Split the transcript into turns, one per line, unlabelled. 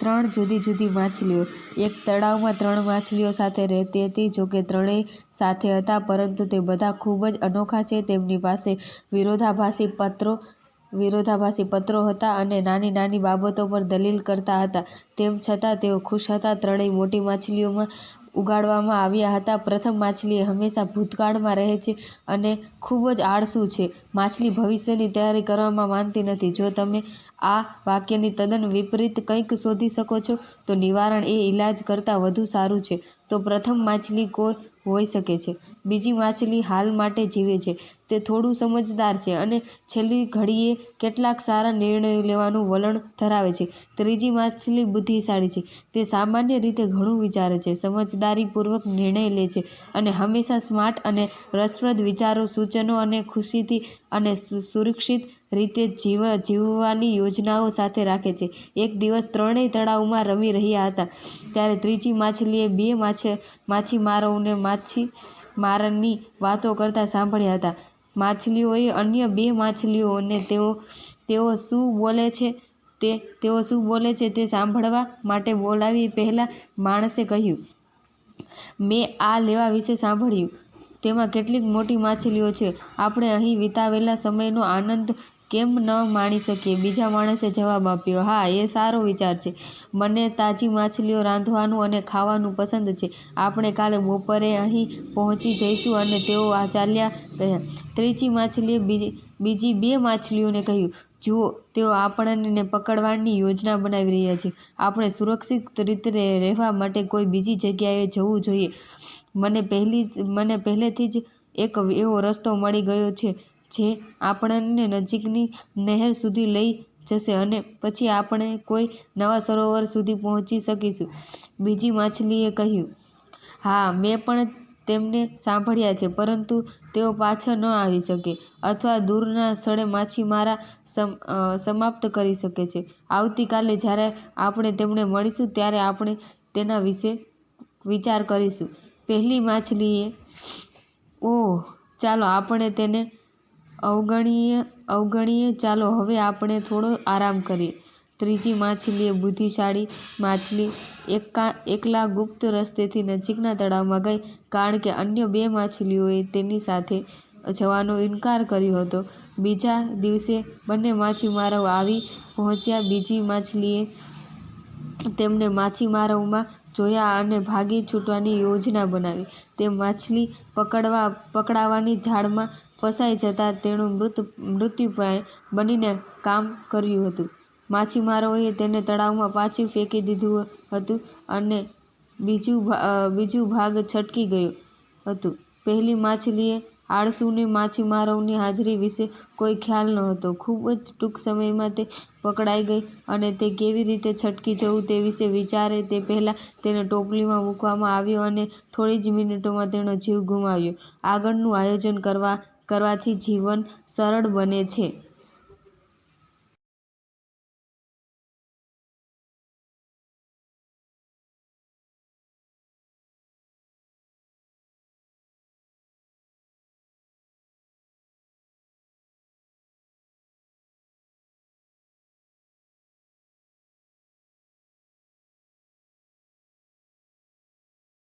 ત્રણ જુદી જુદી માછલીઓ. એક તળાવમાં ત્રણ માછલીઓ સાથે રહેતી હતી જોકે ત્રણેય સાથે હતા, પરંતુ તે બધા ખૂબ જ અનોખા છે. તેમની પાસે વિરોધાભાસી પત્રો વિરોધાભાસી પત્રો હતા અને નાની નાની બાબતો પર દલીલ કરતા હતા. તેમ છતાં તેઓ ખુશ હતા. ત્રણેય મોટી માછલીઓમાં ઉગાડવામાં આવ્યા હતા. પ્રથમ માછલી હંમેશા ભૂતકાળમાં રહે છે અને ખૂબ જ આળસુ છે. માછલી ભવિષ્યની તૈયારી કરવામાં માનતી નથી. જો તમે આ વાક્યની તદ્દન વિપરીત કંઈક શોધી શકો છો, તો નિવારણ એ ઈલાજ કરતાં વધુ સારું છે. તો પ્રથમ માછલી કોઈ હોઈ શકે છે. બીજી માછલી હાલ માટે જીવે છે. તે થોડું સમજદાર છે અને છેલ્લી ઘડીએ કેટલાક સારા નિર્ણયો લેવાનું વલણ ધરાવે છે. ત્રીજી માછલી બુદ્ધિશાળી છે. તે સામાન્ય રીતે ઘણું વિચારે છે, સમજદારીપૂર્વક નિર્ણય લે છે અને હંમેશા સ્માર્ટ અને રસપ્રદ વિચારો, સૂચનો અને ખુશીથી અને સુરક્ષિત રીતે જીવ, જીવવાની યોજનાઓ સાથે રાખે છે. એક દિવસ ત્રણેય તળાવમાં રમી રહ્યા હતા. ત્યારે ત્રીજી માછલીએ બે માછ, માછીમારોને માછીમારની વાતો કરતા સાંભળ્યા હતા. માછલીઓએ અન્ય બે માછલીઓને તેઓ તેઓ શું બોલે છે તે, તેઓ શું બોલે છે તે સાંભળવા માટે બોલાવી પહેલાં માણસે કહ્યું, મેં આ લેવા વિશે સાંભળ્યું. તેમાં કેટલીક મોટી માછલીઓ છે. આપણે અહીં વિતાવેલા સમયનો આનંદ કેમ ન માણી શકીએ? બીજા માણસે જવાબ આપ્યો, હા, એ સારો વિચાર છે. મને તાજી માછલીઓ રાંધવાનું અને ખાવાનું પસંદ છે. આપણે કાલે બપોરે અહીં પહોંચી જઈશું અને તેઓ ચાલ્યા ગયા. ત્રીજી માછલીએ બીજી બીજી બે માછલીઓને કહ્યું, જુઓ, તેઓ આપણને પકડવાની યોજના બનાવી રહ્યા છે. આપણે સુરક્ષિત રીતે રહેવા માટે કોઈ બીજી જગ્યાએ જવું જોઈએ. મને પહેલી, મને પહેલેથી જ એક એવો રસ્તો મળી ગયો છે. જે આપણને નજીકની નહેર સુધી લઈ જશે અને પછી આપણે કોઈ નવા સરોવર સુધી પહોંચી શકીશું. બીજી માછલીએ કહ્યું, હા, મેં પણ તેમને સાંભળ્યા છે, પરંતુ તેઓ પાછા ન આવી શકે અથવા દૂરના સ્થળે માછીમારા સમાપ્ત કરી શકે છે. આવતીકાલે જ્યારે આપણે તેમને મળીશું, ત્યારે આપણે તેના વિશે વિચાર કરીશું. પહેલી માછલીએ, ઓહ, ચાલો, આપણે તેને અવગણીએ અવગણીએ, ચાલો હવે આપણે થોડો આરામ કરીએ. ત્રીજી માછલીએ બુદ્ધિશાળી માછલી એકા, એકલા ગુપ્ત રસ્તેથી નજીકના તળાવમાં ગઈ કારણ કે અન્ય બે માછલીઓએ તેની સાથે જવાનો ઇનકાર કર્યો હતો. બીજા દિવસે બંને માછીમારો આવી પહોંચ્યા. બીજી માછલીએ તેમને માછીમારોમાં જોયા અને ભાગી છૂટવાની યોજના બનાવી. તે માછલી પકડવા, પકડાવાની જાળમાં ફસાઈ જતાં તેનું મૃત મૃત્યુ બનીને કામ કર્યું હતું. માછીમારોએ તેને તળાવમાં પાછું ફેંકી દીધું હતું અને બીજું બીજું ભાગ છટકી ગયું હતું. પહેલી માછલીએ આળસુને માછીમારોની હાજરી વિશે કોઈ ખ્યાલ નહોતો. ખૂબ જ ટૂંક સમયમાં તે પકડાઈ ગઈ અને તે કેવી રીતે છટકી જવું તે વિશે વિચારે તે પહેલાં તેને ટોપલીમાં મૂકવામાં આવ્યો અને થોડી જ મિનિટોમાં તેનો જીવ ગુમાવ્યો. આગળનું આયોજન કરવા, કરવાથી જીવન સરળ બને છે.